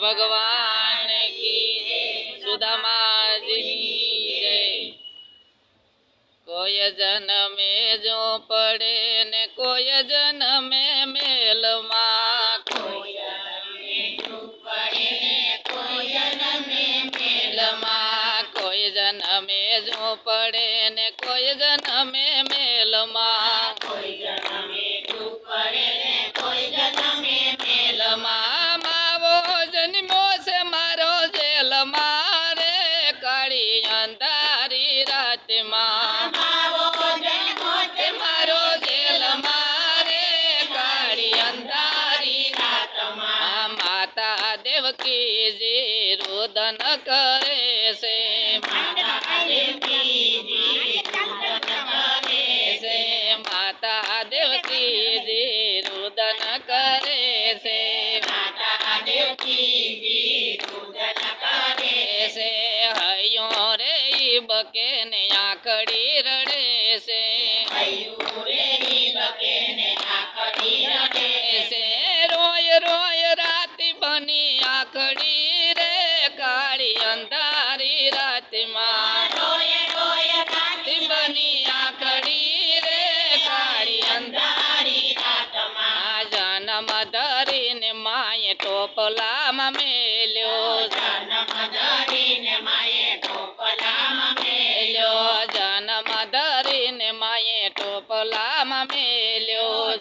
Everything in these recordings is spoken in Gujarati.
ભગવાન કી સુદામાજીની જય. કોઈ જનમે જો પડે ને કોઈ જનમે મેલમાં. કોઈ મેલમાં. કોઈ જન્મે જો પડે ને કોઈ જનમે મેલમાં. મેલમાં માતા દેવકીજી રુદન કરે છે. છે માતા દેવકીજી રોદન કરે છે. હૈયો રે ઈ બકે ને આખડી રડે છે. ધરીને માએ ટોપલામાં મેલ્યો. મેલ્યો. જન્મ ધરીને માએ ટોપલામાં મેલ્યો.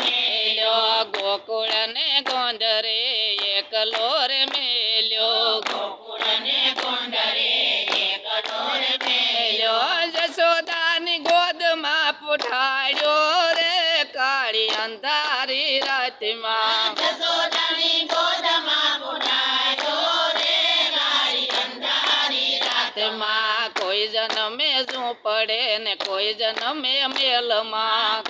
મેલ્યો ગોકુળ ને ગોંદરે એકલો રે મેલ્યો મેલ્યો. જશોદાની ગોદમાં પુઠાડ્યો. રે કાળી અંધારી રાતમાં. રાતમાં કોઈ જન્મે શું પડે ને કોઈ જન્મે મેલમાં.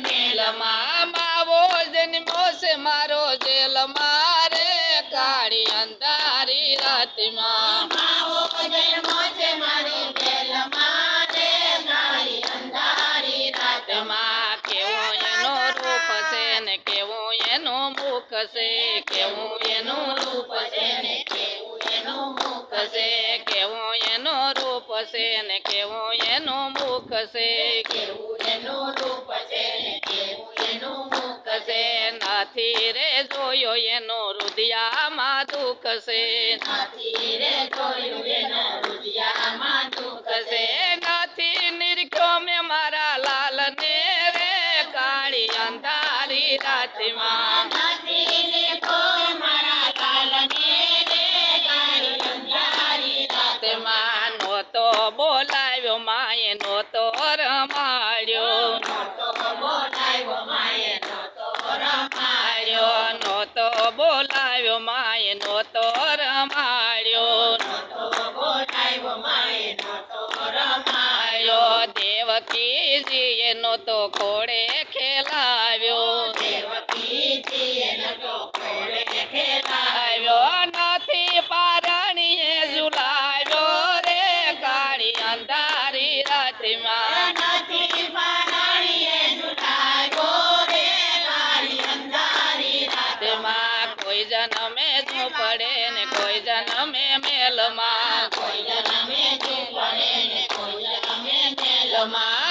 મેલમાં. માવો જન્મો છે મારો જેલ મારે કાળી અંધારી રાતમાં. એનું મુખ છે કેવું એનું રૂપ છે ને મુખ છે. કેવું એનું રૂપ છે ને કેવું એનું મુખ છે? નાથી રે જોયો એનો રુદિયામાં દુઃખ છે. દુઃખ છે. નાથી નિરખ્યો મેં મારા લાલ ને રે કાળી અંધારી રાતમાં. રાતમાં નહોતો બોલાવ્યો માએ નહોતો રમાડ્યો. રમાડ્યો. નહોતો બોલાવ્યો માએ નહોતો રમાડ્યો. રમાડ્યો. દેવકીજીએ નહોતો ખોડે ખેલાવ્યો. આવ્યો અંધારી રાતમાં રાતમાં કોઈ જન્મે શું પડે ને કોઈ જન્મે મેલમાં. મેલમાં.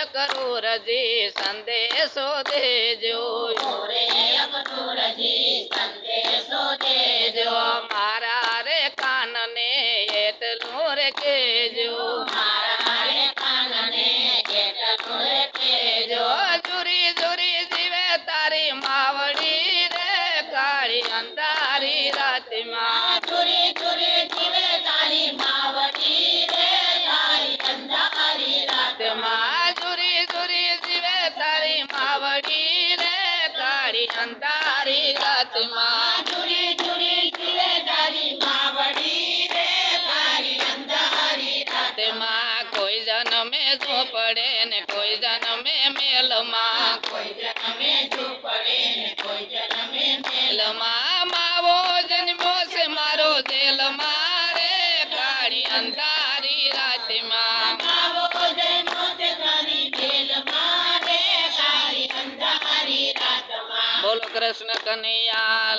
ઓરે કરું રજી સંદેશો દેજો. ઝૂપડે ને કોઈ જન્મે મેલમાં. કોઈ જન્મે ઝૂપડે ને કોઈ જન્મે મેલમાં માવો જન્મ્યો છે મારો જેલ મારે કાળી અંધારી રાતમાં. માવો જન્મ્યો છે કાળી જેલ મારે કાળી અંધારી રાતમાં. બોલો કૃષ્ણ કનૈયા